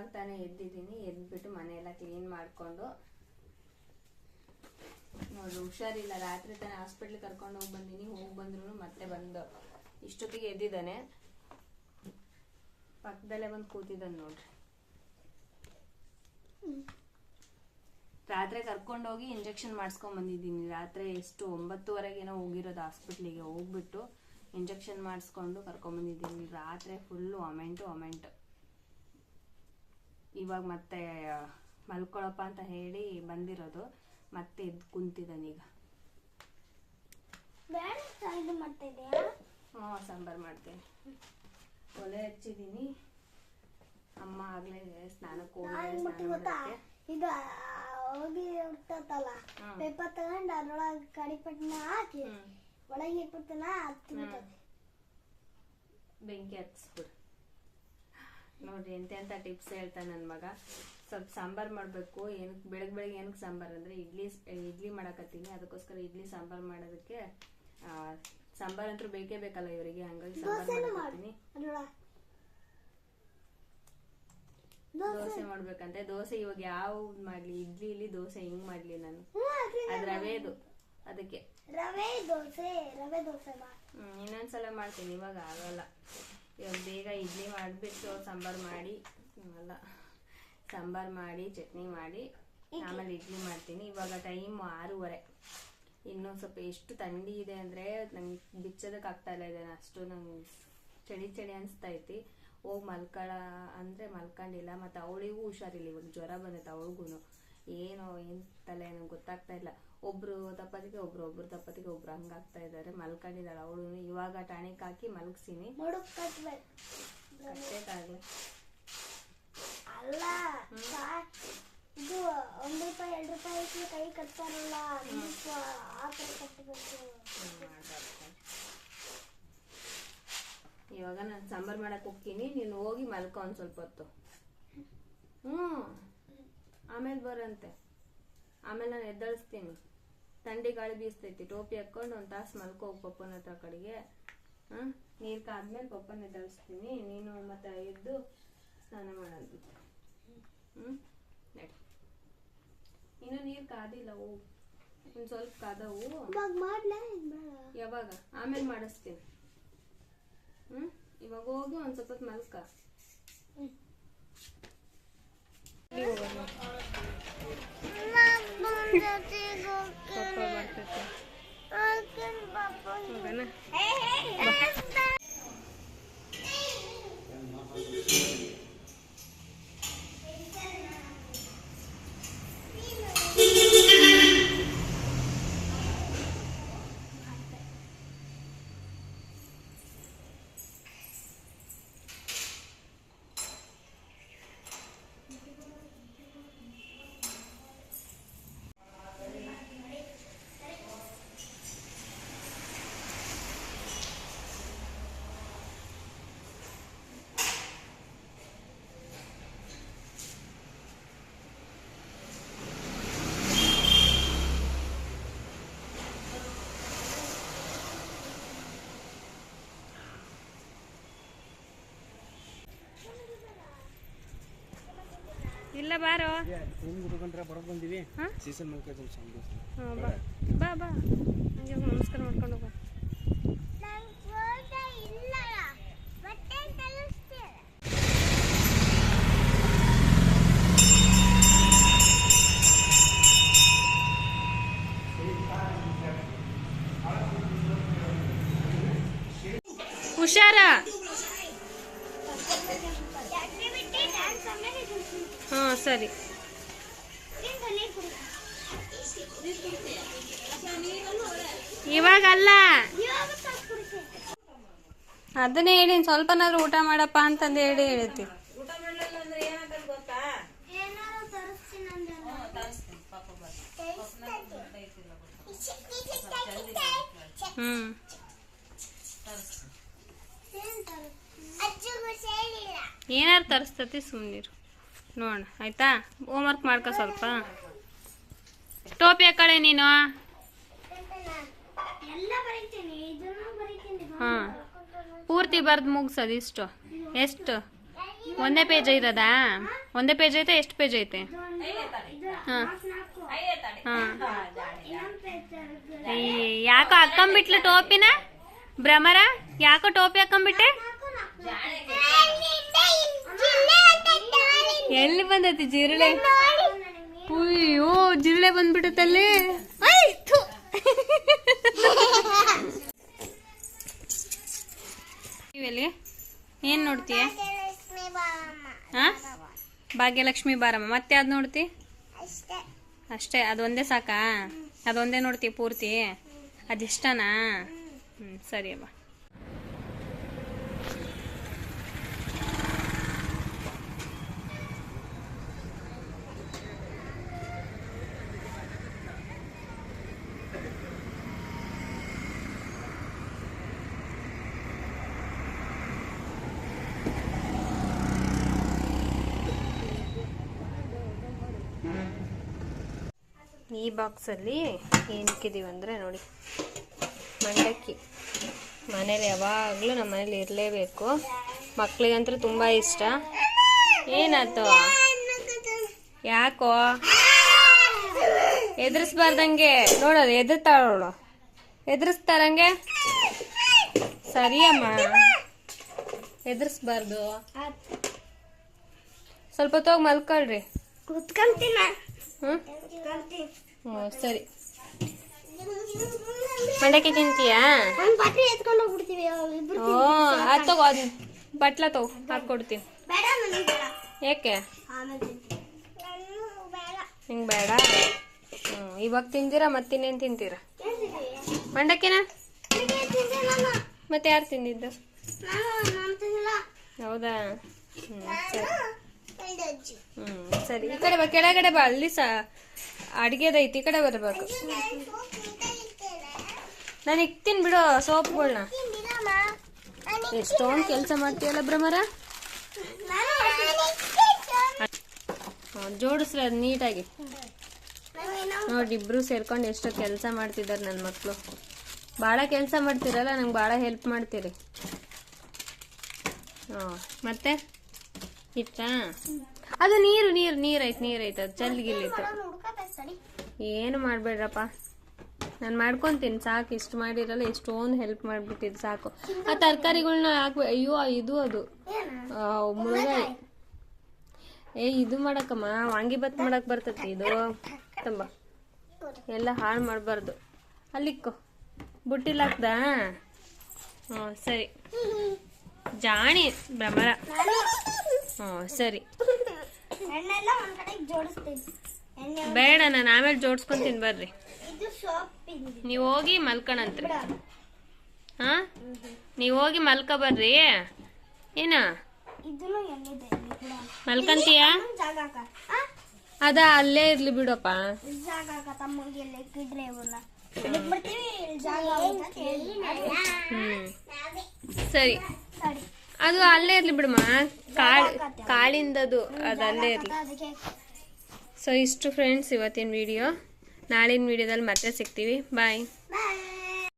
ಇವಾಗ ತಾನೇ ಎದ್ದಿದ್ದೀನಿ, ಎದ್ಬಿಟ್ಟು ಮನೆಯೆಲ್ಲ ಕ್ಲೀನ್ ಮಾಡಿಕೊಂಡು. ನೋಡಿ, ಹುಷಾರಿಲ್ಲ. ರಾತ್ರಿ ತಾನೇ ಹಾಸ್ಪಿಟ್ಲಿಗೆ ಕರ್ಕೊಂಡು ಹೋಗಿ ಬಂದೀನಿ, ಹೋಗಿ ಬಂದ್ರು ಮತ್ತೆ ಬಂದು ಇಷ್ಟೊತ್ತಿಗೆ ಎದ್ದಿದ್ದಾನೆ. ಪಕ್ಕದಲ್ಲೇ ಬಂದು ಕೂತಿದ್ದಾನೆ ನೋಡ್ರಿ. ರಾತ್ರಿ ಕರ್ಕೊಂಡೋಗಿ ಇಂಜೆಕ್ಷನ್ ಮಾಡಿಸ್ಕೊಂಡ್ ಬಂದಿದ್ದೀನಿ. ರಾತ್ರಿ ಎಷ್ಟು, ಒಂಬತ್ತುವರೆಗೇನೋ ಹೋಗಿರೋದು ಹಾಸ್ಪಿಟ್ಲಿಗೆ ಹೋಗ್ಬಿಟ್ಟು ಇಂಜೆಕ್ಷನ್ ಮಾಡಿಸ್ಕೊಂಡು ಕರ್ಕೊಂಬಂದಿದ್ದೀನಿ ರಾತ್ರಿ ಫುಲ್ಲು ಅಮೆಂಟು ಅಮೆಂಟ್ ಇವಾಗ ಮತ್ತೆ ಮಲ್ಕೊಳಪ್ಪ ಅಂತ ಹೇಳಿ ಬಂದಿರೋದು. ಮತ್ತೆ ಕುಂತಿದ್ದಾನೀಗ ಇದು ಇದೆಯಾ? ಹ್ಞೂ ಸಾಂಬಾರು ಮಾಡ್ತೇನೆ. ಒಲೆ ಹಚ್ಚಿದ್ದೀನಿ. ಅಮ್ಮ ಆಗ್ಲೇ ಸ್ನಾನಕ್ಕೆ ಹೋಗಿ ಇದು ಹೋಗಿ ಹ್ಮ್. ಪೇಪರ್ ತಗೊಂಡು ಅದ್ರೊಳಗೆ ಕಡಿಪಟ್ಟನ ಹಾಕಿ. ಒಳಗೆ ಇಟ್ಬಿಡ್ತಾನ? ಹತ್ತಿ ಬೆಂಕಿ ಹಚ್ಬಿಡು ನೋಡ್ರಿ ಎಂತೆಂಥ ಎಂತ ಟಿಪ್ಸ್ ಹೇಳ್ತಾನೆ ನನ್ನ ಮಗ. ಸ್ವಲ್ಪ ಸಾಂಬಾರ್ ಮಾಡಬೇಕು. ಏನಕ್ಕೆ ಬೆಳಗ್ಗೆ ಬೆಳಗ್ಗೆ ಏನಕ್ಕೆ ಸಾಂಬಾರ್ ಅಂದರೆ ಇಡ್ಲಿ ಇಡ್ಲಿ ಮಾಡಕತ್ತೀನಿ. ಅದಕ್ಕೋಸ್ಕರ ಇಡ್ಲಿ ಸಾಂಬಾರ್ ಮಾಡೋದಕ್ಕೆ ಸಾಂಬಾರ್ ಅಂತೂ ಬೇಕೇ ಬೇಕಲ್ಲ ಇವರಿಗೆ. ಹಂಗಾಗಿ ಸಾಂಬಾರ್ ಮಾಡ್ತೀನಿ ಮಾಡು. ದೋಸೆ ಮಾಡ್ಬೇಕಂತೆ. ದೋಸೆ ಇವಾಗ ಯಾವ ಮಾಡ್ಲಿ? ಇಡ್ಲಿ ಇಲ್ಲಿ ದೋಸೆ ಹಿಂಗ್ ಮಾಡ್ಲಿ ನಾನು? ರವೆದು ಅದಕ್ಕೆ. ರವೆ ದೋಸೆ ರವೆ ದೋಸೆ ಇನ್ನೊಂದ್ಸಲ ಮಾಡ್ತೀನಿ. ಇವಾಗ ಆಗಲ್ಲ. ಇವಾಗ ಬೇಗ ಇಡ್ಲಿ ಮಾಡಿಬಿಟ್ಟು ಸಾಂಬಾರ್ ಮಾಡಿ ಅಲ್ಲ ಸಾಂಬಾರ್ ಮಾಡಿ ಚಟ್ನಿ ಮಾಡಿ ಆಮೇಲೆ ಇಡ್ಲಿ ಮಾಡ್ತೀನಿ. ಇವಾಗ ಟೈಮ್ ಆರೂವರೆ. ಇನ್ನೂ ಸ್ವಲ್ಪ ಎಷ್ಟು ಥಂಡಿ ಇದೆ ಅಂದರೆ ನಂಗೆ ಬಿಚ್ಚೋದಕ್ಕೆ ಆಗ್ತಾ ಇಲ್ಲ ಇದೆ ಅಷ್ಟು ನಂಗೆ ಚಳಿ ಚಳಿ ಅನಿಸ್ತಾ ಐತಿ ಹೋಗಿ ಮಲ್ಕೊಳ ಅಂದರೆ ಮಲ್ಕೊಂಡಿಲ್ಲ. ಮತ್ತು ಅವಳಿಗೂ ಹುಷಾರಿಲ್ಲ. ಇವಾಗ ಜ್ವರ ಬಂದೈತೆ ಅವಳಿಗೂ ಏನೋ ಏನು ತಲೆ ಏನೋ ಗೊತ್ತಾಗ್ತಾ ಇಲ್ಲ. ಒಬ್ರು ತಪ್ಪತ್ತಿಗೆ ಒಬ್ರು ಒಬ್ರು ತಪ್ಪತ್ತಿಗೆ ಒಬ್ರು ಹಂಗಾಗ್ತಾ ಇದ್ದಾರೆ ಮಲ್ಕೊಂಡಿದ್ದಾಳೆ ಅವಳು ಇವಾಗ ಟಾನಿಕ್ ಹಾಕಿ ಮಲ್ಗಿಸಿನಿ. ಕಟ್ಟೇಕಾಗಲಿ ಅಲ್ಲ ಇದು ಒಂದ್ ರೂಪಾಯಿ ಎರಡು ರೂಪಾಯಿ ಕೈ ಕಟ್ತಾರಲ್ಲ ಅದಕ್ಕೆ ಆ ಥರ ಕಟ್ಟಬೇಕು ಇವಾಗ ನಾನು ಸಾಂಬಾರ್ ಮಾಡಕ್ ಹೋಗ್ತೀನಿ ನೀನು ಹೋಗಿ ಮಲ್ಕೊ ಒಂದ್ ಸ್ವಲ್ಪ ಹೊತ್ತು. ಹ್ಞೂ ಆಮೇಲೆ ಬರಂತೆ. ಆಮೇಲೆ ನಾನು ಎದ್ದಳಿಸ್ತೀನಿ. ಥಂಡಿ ಗಾಳಿ ಬೀಸ್ತೈತಿ ಟೋಪಿ ಹಾಕೊಂಡು ಒಂದು ತಾಸು ಮಲ್ಕೋ ಪಪ್ಪನ ಹತ್ರ ಕಡೆಗೆ. ಹಾಂ ನೀರು ಕಾದ್ಮೇಲೆ ಪಪ್ಪನ ಎದ್ದಳಿಸ್ತೀನಿ. ನೀನು ಮತ್ತೆ ಎದ್ದು ಸ್ನಾನ ಮಾಡೋದು ಹ್ಞೂ ನಡಿ. ಇನ್ನು ನೀರು ಕಾದಿಲ್ಲ ಹೂ. ಇನ್ನು ಸ್ವಲ್ಪ ಕಾದವು. ಯಾವಾಗ? ಆಮೇಲೆ ಮಾಡಿಸ್ತೀನಿ. ಹ್ಞೂ ಇವಾಗ ಹೋಗಿ ಒಂದು ಸ್ವಲ್ಪ ಮಲ್ಕ. Papá, ಇಲ್ಲ ಬಾರೋ? ಹೆಂಗ್ ಹುಡುಗಂತ್ರ ಬಡಕ್ ಬಂದಿವಿ? ಸೀಸನ್ ಬಾ ಬಾ ಬಾ. ಹಂಗೆ ನಮಸ್ಕಾರ ಮಾಡ್ಕೊಂಡು ಹೋಗು. ಹ್ಞೂ ಸರಿ. ಇವಾಗಲ್ಲ. ಅದನ್ನೇ ಹೇಳಿ ಸ್ವಲ್ಪನಾದ್ರೂ ಊಟ ಮಾಡಪ್ಪ ಅಂತಂದು ಹೇಳಿ ಹೇಳ್ತಿ ಏನಾದ್ರು ತರಿಸ್ತೀನಿ ಹ್ಮ್ ಏನಾರು ತರಿಸ್ತತಿ ಸುಮ್ಮನಿರು ನೋಡ ಆಯ್ತಾ? ಹೋಮ್ವರ್ಕ್ ಮಾಡ್ಕೊ ಸ್ವಲ್ಪ. ಟೋಪಿ ಹಾಕಳೆ ನೀನು. ಹಾ. ಪೂರ್ತಿ ಬರ್ದು ಮುಗಿಸೋದು ಇಷ್ಟು. ಎಷ್ಟು? ಒಂದೇ ಪೇಜ್ ಇರೋದಾ ಒಂದೇ ಪೇಜ್ ಐತೆ ಎಷ್ಟು ಪೇಜ್ ಐತೆ? ಹಾಂ. ಹಾಂ. ಯಾಕೋ ಹಾಕೊಂಬಿಟ್ಲು ಟೋಪಿನ? ಭ್ರಮರ? ಯಾಕೋ ಟೋಪಿ ಹಾಕೊಂಬಿಟ್ಟೆ? ಎಲ್ಲಿ ಬಂದೈತಿ ಜಿರಳೆ? ಅಯ್ಯೋ ಜಿರಳೆ ಬಂದ್ಬಿಟ್ಟಲ್ಲಿ ಇವೆಲ್ಲಿ ಏನ್ ನೋಡ್ತೀಯ? ಹಾ ಭಾಗ್ಯಲಕ್ಷ್ಮಿ ಬಾರಮ್ಮ. ಮತ್ತೆ ಅದ್ ನೋಡ್ತಿ? ಅಷ್ಟೇ. ಅಷ್ಟೇ ಅದೊಂದೇ ಸಾಕಾ? ಅದೊಂದೇ ನೋಡ್ತಿ ಪೂರ್ತಿ? ಅದಿಷ್ಟನಾ? ಹ್ಞೂ ಸರಿ ಅಮ್ಮ. ಈ ಬಾಕ್ಸಲ್ಲಿ ಏನಕ್ಕಿದೀವಿ ಅಂದರೆ ನೋಡಿ ಮಂಡಕ್ಕಿ. ಮನೇಲಿ ಯಾವಾಗಲೂ ನಮ್ಮ ಮನೇಲಿ ಇರಲೇಬೇಕು. ಮಕ್ಕಳಿಗಂತೂ ತುಂಬ ಇಷ್ಟ. ಏನಾಯ್ತು? ಯಾಕೋ? ಎದುರಿಸ್ಬಾರ್ದಂಗೆ. ನೋಡೋದು ಎದುರ್ತಾಳೋಳು ಎದುರಿಸ್ತಾರಂಗೆ? ಸರಿಯಮ್ಮ. ಎದುರಿಸ್ಬಾರ್ದು. ಸ್ವಲ್ಪ ತೋಗಿ ಮಲ್ಕೊಳ್ರಿ. ಕುತ್ಕೊಂತೀನ. ಹ್ಞೂ ಹ್ಞೂ ಸರಿ. ಮಂಡಕ್ಕಿ ತಿಂತೀಯಾ? ಓ ಅದು ತಗೋ ಅದು ಬಟ್ಲ ತಗೋ ಹಾಕ್ಕೊಡ್ತೀನಿ ಬೇಡ ನನಗೆ ಬೇಡ ಯಾಕೆ ನಾನು ಬೇಡ. ನಿಂಗೆ ಬೇಡ? ಹ್ಞೂ ಇವಾಗ ತಿಂತೀರಾ ಮತ್ತಿನ್ನೇನು ತಿಂತೀರಾ? ಮಂಡಕ್ಕಿನ? ತಿಂದೆ ತಿಂದೆ ನಾನು. ಮತ್ತೆ ಯಾರು ತಿಂದಿದ್ದು? ಹೌದಾ? ಹ್ಞೂ ಸರಿ. ಹ್ಞೂ ಸರಿ, ಈ ಕಡೆ ಬಾ, ಕೆಳಗಡೆ ಬಾ, ಅಲ್ಲಿ ಸಹ ಅಡುಗೆದೈತಿ, ಈ ಕಡೆ ಬರಬೇಕು. ನಾನು ಇಕ್ತೀನಿ ಬಿಡು ಸೋಪ್ಗಳನ್ನ ಎಷ್ಟೊಂದು ಕೆಲಸ ಮಾಡ್ತೀವಲ್ಲ ಭ್ರಮರ? ಜೋಡಿಸ್ರಿ, ಅದು ನೀಟಾಗಿ. ನೋಡಿ, ಇಬ್ರು ಸೇರ್ಕೊಂಡು ಎಷ್ಟೋ ಕೆಲಸ ಮಾಡ್ತಿದ್ದಾರೆ ನನ್ನ ಮಕ್ಕಳು ಭಾಳ ಕೆಲಸ ಮಾಡ್ತೀರಲ್ಲ, ನಂಗೆ ಭಾಳ ಹೆಲ್ಪ್ ಮಾಡ್ತೀರಿ. ಹಾಂ, ಮತ್ತೆ? ಇಟ್ಟಾ ಅದು ನೀರು ನೀರು ನೀರೈತೆ ನೀರೈತೆ ಅದು ಚಲ್ಗಿಲ್ಲಿತ್ತು ಏನು ಮಾಡ್ಬೇಡ್ರಪ್ಪ. ನಾನು ಮಾಡ್ಕೊಂತೀನಿ ಸಾಕು ಇಷ್ಟು ಮಾಡಿರಲ್ಲ ಎಷ್ಟೊಂದು ಹೆಲ್ಪ್ ಮಾಡಿಬಿಟ್ಟಿದ್ದು ಸಾಕು. ಆ ತರಕಾರಿಗಳ್ನ ಹಾಕ್ಬೇ ಅಯ್ಯೋ ಇದು ಅದು. ಮುಳುಗಾಯಿ ಏ ಇದು ಮಾಡಕ್ಕಮ್ಮ ವಾಂಗಿಬಾತ್ ಮಾಡಕ್ ಬರ್ತತಿ ಇದು. ತಂಬ. ಎಲ್ಲ ಹಾಳು ಮಾಡಬಾರ್ದು. ಅಲ್ಲಿಕ್ಕೋ ಬುಟ್ಟಿಲ್ ಹಾಕ್ದ? ಹ್ಞೂ ಸರಿ. ಜಾಣಿ ಭ್ರಮರ ಹ್ಞೂ ಸರಿ. ಎಣ್ಣೆಲ್ಲ ಒಂದ್ ಕಡೆ ಜೋಡಿಸ್ತೀನಿ. ಎಣ್ಣೆ ಬೇಡ ನಾನು ಆಮೇಲೆ ಜೋಡ್ಸ್ಕೊಂತೀನಿ ಬರ್ರಿ. ಇದು ಸೋಪ್ ಇದೆ ನೀವು ಹೋಗಿ ಮಲ್ಕೊಳಂತ್ರಿ ಹಾ? ನೀವು ಹೋಗಿ ಮಲ್ಕ ಬರ್ರಿ. ಏನ? ಇದನ್ನು ಎಣ್ಣೆದೆ ಇಲ್ಲಿ ಕೂಡ ಮಲ್ಕಂತೀಯಾ? ಜಾಗ ಹಾಕ. ಆ? ಅದ ಅಲ್ಲೇ ಇರ್ಲಿ ಬಿಡಪ್ಪ. ಜಾಗ ಹಾಕ ತಮ್ಮಗೆ ಲೆಕ್ಕಿಡ್ರೆ ಇವನ್ನ ಬಿಡ್ತೀವಿ ಇಲ್ಲಿ ಜಾಗ ಆಗುತ್ತೆ ಅಂತ ಹೇಳಿ. ಹ್ಮ್. ಸರಿ. ಸರಿ. ಅದು ಅಲ್ಲೇ ಇರ್ಲಿ ಬಿಡಮ್ಮ. ಕಾಳ್ ಕಾಳಿಂದದು ಅದಲ್ಲೇ ಇರಲಿ. ಸೊ ಇಷ್ಟು ಫ್ರೆಂಡ್ಸ್ ಇವತ್ತಿನ ವಿಡಿಯೋ ನಾಳಿನ ವಿಡಿಯೋದಲ್ಲಿ ಮತ್ತೆ ಸಿಗ್ತೀವಿ. ಬಾಯ್